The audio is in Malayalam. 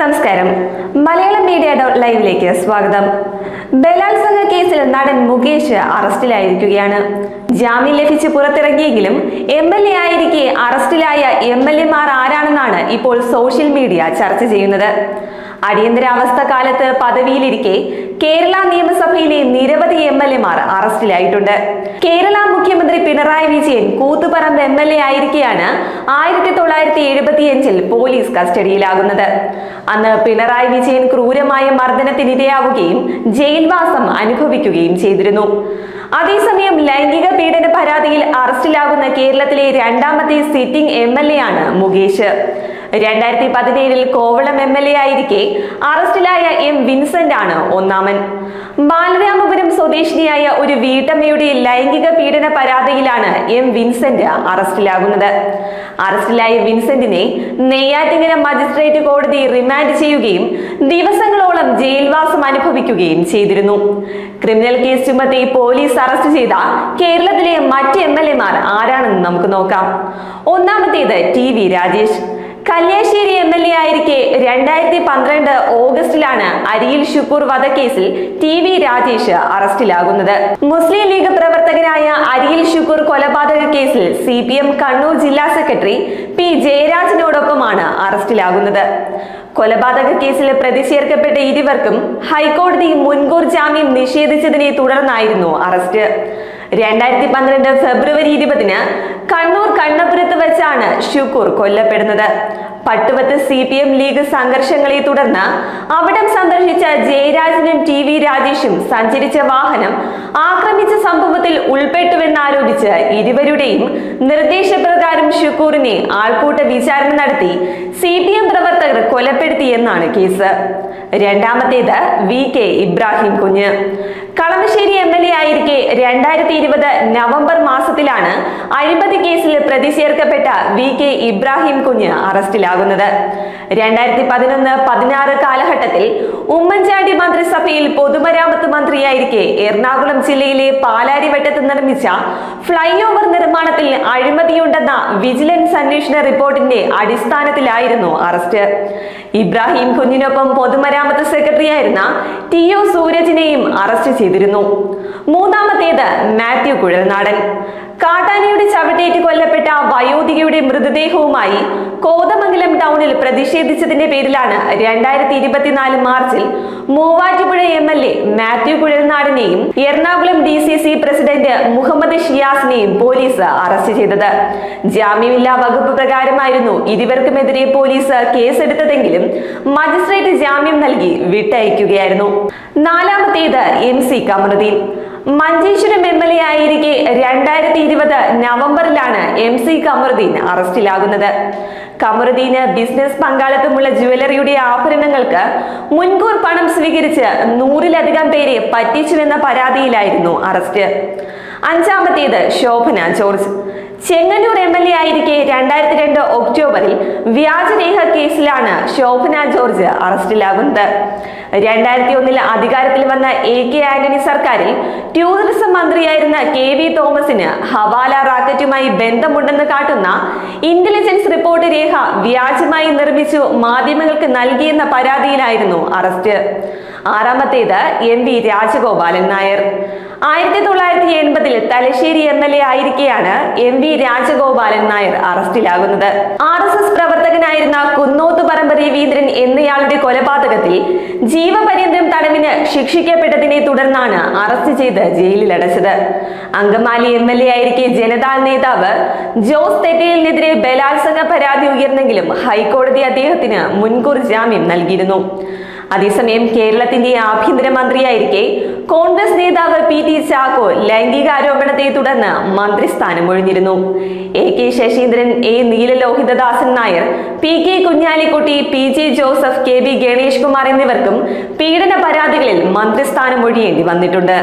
നമസ്കാരം. മലയാളം മീഡിയ ഡോട്ട് ലൈവിലേക്ക് സ്വാഗതം. ബലാത്സംഗ കേസിൽ നടൻ മുകേഷ് അറസ്റ്റിലായിരിക്കുകയാണ്. ജാമ്യം ലഭിച്ച് പുറത്തിറങ്ങിയെങ്കിലും എം എൽ എ ആയിരിക്കെ അറസ്റ്റിലായ എം എൽ എമാർ ആരാണെന്നാണ് ഇപ്പോൾ സോഷ്യൽ മീഡിയ ചർച്ച ചെയ്യുന്നത്. അടിയന്തരാവസ്ഥ കാലത്ത് പദവിയിലിരിക്കെ കേരള നിയമസഭയിലെ നിരവധി എം എൽ എമാർ അറസ്റ്റിലായിട്ടുണ്ട്. കേരള മുഖ്യമന്ത്രി Pinarayi Vijayan Koothuparamba M L A ആയിരിക്കെയാണ് ആയിരത്തി തൊള്ളായിരത്തി എഴുപത്തിയഞ്ചിൽ പോലീസ് കസ്റ്റഡിയിലാകുന്നത്. അന്ന് പിണറായി വിജയൻ ക്രൂരമായ മർദ്ദനത്തിനിരയാവുകയും ജയിൽവാസം അനുഭവിക്കുകയും ചെയ്തിരുന്നു. അതേസമയം ലൈംഗിക പീഡന പരാതിയിൽ അറസ്റ്റിലാകുന്ന കേരളത്തിലെ രണ്ടാമത്തെ സിറ്റിംഗ് എം എൽ എ ആണ് മുകേഷ്. രണ്ടായിരത്തി പതിനേഴിൽ കോവളം എം എൽ എ ആയിരിക്കെ അറസ്റ്റിലായ എം വിൻസെന്റ് ആണ് ഒന്നാമൻ. ബാലരാമപുരം സ്വദേശിനിയായ ഒരു വീട്ടമ്മയുടെ ലൈംഗിക പീഡന പരാതിയിലാണ് എം വിൻസെന്റ് അറസ്റ്റിലാകുന്നത്. അറസ്റ്റിലായ വിൻസെന്റിനെ നെയ്യാറ്റിങ്കര മജിസ്ട്രേറ്റ് കോടതി റിമാൻഡ് ചെയ്യുകയും ദിവസങ്ങളോളം ജയിൽവാസം അനുഭവിക്കുകയും ചെയ്തിരുന്നു. ക്രിമിനൽ കേസ് ചുമത്തി പോലീസ് അറസ്റ്റ് ചെയ്ത കേരളത്തിലെ മറ്റ് എം എൽ എമാർ ആരാണെന്ന് നമുക്ക് നോക്കാം. ഒന്നാമത്തേത് T V Rajesh. Kalliasseri M L A ആയിരിക്കെ രണ്ടായിരത്തി പന്ത്രണ്ട് ഓഗസ്റ്റിലാണ് അരിയിൽ ഷുക്കൂർ വധക്കേസിൽ ടി വി രാജേഷ് അറസ്റ്റിലാകുന്നത്. മുസ്ലിം ലീഗ് പ്രവർത്തകനായ അരിയിൽ ഷുക്കൂർ കൊലപാതക കേസിൽ സി പി എം കണ്ണൂർ ജില്ലാ സെക്രട്ടറി പി ജയരാജനോടൊപ്പമാണ് അറസ്റ്റിലാകുന്നത്. കൊലപാതക കേസിൽ പ്രതി ചേർക്കപ്പെട്ട ഇരുവർക്കും ഹൈക്കോടതി മുൻകൂർ ജാമ്യം നിഷേധിച്ചതിനെ തുടർന്നായിരുന്നു അറസ്റ്റ്. രണ്ടായിരത്തി പന്ത്രണ്ട് ഫെബ്രുവരി ഇരുപതിന് കണ്ണൂർ കണ്ണപുരത്ത് വെച്ചാണ് ഷുക്കൂർ കൊല്ലപ്പെടുന്നത്. പട്ടുവത്ത് സി പി എം ലീഗ് സംഘർഷങ്ങളെ തുടർന്ന് അവിടം സന്ദർശിച്ച ജയരാജനും ടി വി രാജേഷും സഞ്ചരിച്ച വാഹനം ആക്രമിച്ച സംഭവത്തിൽ ഉൾപ്പെട്ടുവെന്നാരോപിച്ച് ഇരുവരുടെയും നിർദ്ദേശപ്രകാരം ഷുക്കൂറിനെ ആൾക്കൂട്ട വിചാരണ നടത്തി സി പി എം പ്രവർത്തകർ കൊലപ്പെടുത്തിയെന്നാണ് കേസ്. രണ്ടാമത്തേത് V K Ibrahim Kunju. Kalamassery M L A ആയിരിക്കെ രണ്ടായിരത്തി ഇരുപത് നവംബർ മാസത്തിലാണ് അഴിമതി കേസിൽ പ്രതി ചേർക്കപ്പെട്ട വി കെ ഇബ്രാഹിം കുഞ്ഞ് അറസ്റ്റിലാകുന്നത് രണ്ടായിരത്തി പതിനൊന്ന് പതിനാറ് കാലഘട്ടത്തിൽ ഉമ്മൻചാണ്ടി മന്ത്രിസഭയിൽ പൊതുമരാമത്ത് മന്ത്രിയായിരിക്കെ എറണാകുളം ജില്ലയിലെ പാലാരിവട്ടത്ത് നിർമ്മിച്ച ഫ്ലൈ ഓവർ നിർമ്മാണത്തിൽ അഴിമതിയുണ്ടെന്ന വിജിലൻസ് അന്വേഷണ റിപ്പോർട്ടിന്റെ അടിസ്ഥാനത്തിലായിരുന്നു അറസ്റ്റ്. ഇബ്രാഹിം കുഞ്ഞിനൊപ്പം പൊതുമരാമത്ത് സെക്രട്ടറിയായിരുന്ന ടി ഒ സൂരജിനെയും അറസ്റ്റ് ചെയ്തിരുന്നു. മൂന്നാമത്തേത് മാത്യു കുഴൽനാടൻ. കാട്ടാനയുടെ ചവിട്ടേറ്റ് കൊല്ലപ്പെട്ട വയോധികയുടെ മൃതദേഹവുമായി കോതമംഗലം ടൗണിൽ പ്രതിഷേധിച്ചതിന്റെ പേരിലാണ് രണ്ടായിരത്തി ഇരുപത്തിനാല് മാർച്ചിൽ Muvattupuzha M L A Mathew കുഴൽനാടിനെയും Ernakulam D C C president Muhammad ഷിയാസിനെയും police arrest ചെയ്തത്. ജാമ്യമില്ലാ വകുപ്പ് പ്രകാരമായിരുന്നു ഇരുവർക്കുമെതിരെ പോലീസ് കേസെടുത്തതെങ്കിലും മജിസ്ട്രേറ്റ് ജാമ്യം നൽകി വിട്ടയക്കുകയായിരുന്നു. നാലാമത്തേത് M C Kamaruddin. Manjeshwaram M L A ആയിരിക്കെ രണ്ടായിരത്തി ഇരുപത് നവംബറിലാണ് എം സി കമറുദ്ദീൻ അറസ്റ്റിലാകുന്നത്. കമറുദ്ദീന് ബിസിനസ് പങ്കാളിത്തമുള്ള ജുവലറിയുടെ ആഭരണങ്ങൾക്ക് മുൻകൂർ പണം സ്വീകരിച്ച് നൂറിലധികം പേരെ പറ്റിച്ചുവെന്ന പരാതിയിലായിരുന്നു അറസ്റ്റ്. അഞ്ചാമത്തേത് Shobhana George. Chengannur M L A ആയിരിക്കെ രണ്ടായിരത്തി രണ്ട് ഒക്ടോബറിൽ വ്യാജരേഖ കേസിലാണ് ശോഭന ജോർജ് അറസ്റ്റിലാകുന്നത്. രണ്ടായിരത്തി ഒന്നിൽ അധികാരത്തിൽ വന്ന എ കെ ആന്റണി സർക്കാരിൽ ടൂറിസം മന്ത്രിയായിരുന്ന കെ വി തോമസിന് ഹവാല റാക്കറ്റുമായി ബന്ധമുണ്ടെന്ന് കാട്ടുന്ന ഇന്റലിജൻസ് റിപ്പോർട്ട് രേഖ വ്യാജമായി നിർമ്മിച്ചു മാധ്യമങ്ങൾക്ക് നൽകിയെന്ന പരാതിയിലായിരുന്നു അറസ്റ്റ്. ആറാമത്തേത് എം വി രാജഗോപാലൻ നായർ. ആയിരത്തി തൊള്ളായിരത്തി എൺപതിൽ തലശ്ശേരി എം എൽ എ ആയിരിക്കെയാണ് എം വി രാജഗോപാലൻ നായർ അറസ്റ്റിലാകുന്നത്. ആർ എസ് പ്രവർത്തകനായിരുന്ന കുന്നോത്തുപറമ്പ് രവീന്ദ്രൻ എന്നയാളുടെ കൊലപാതകത്തിൽ ജീവപര്യന്തം തടവിന് ശിക്ഷിക്കപ്പെട്ടതിനെ തുടർന്നാണ് അറസ്റ്റ് ചെയ്ത് ജയിലിലടച്ചത്. അങ്കമാലി എം എൽ എ ആയിരിക്കെ ജനതാ നേതാവ് ജോസ് തെറ്റയിലിനെതിരെ ബലാത്സംഗ പരാതി ഉയർന്നെങ്കിലും ഹൈക്കോടതി അദ്ദേഹത്തിന് മുൻകൂർ ജാമ്യം നൽകിയിരുന്നു. അതേസമയം കേരളത്തിന്റെ ആഭ്യന്തരമന്ത്രിയായിരിക്കെ കോൺഗ്രസ് നേതാവ് പി ടി ചാക്കോ ലൈംഗികാരോപണത്തെ തുടർന്ന് മന്ത്രിസ്ഥാനം ഒഴിഞ്ഞിരുന്നു A K Saseendran A Neelalohithadasan Nair P K Kunhalikutty P J Joseph K V Ganesh Kumar എന്നിവർക്കും പീഡന പരാതികളിൽ മന്ത്രിസ്ഥാനം ഒഴിയേണ്ടി വന്നിട്ടുണ്ട്.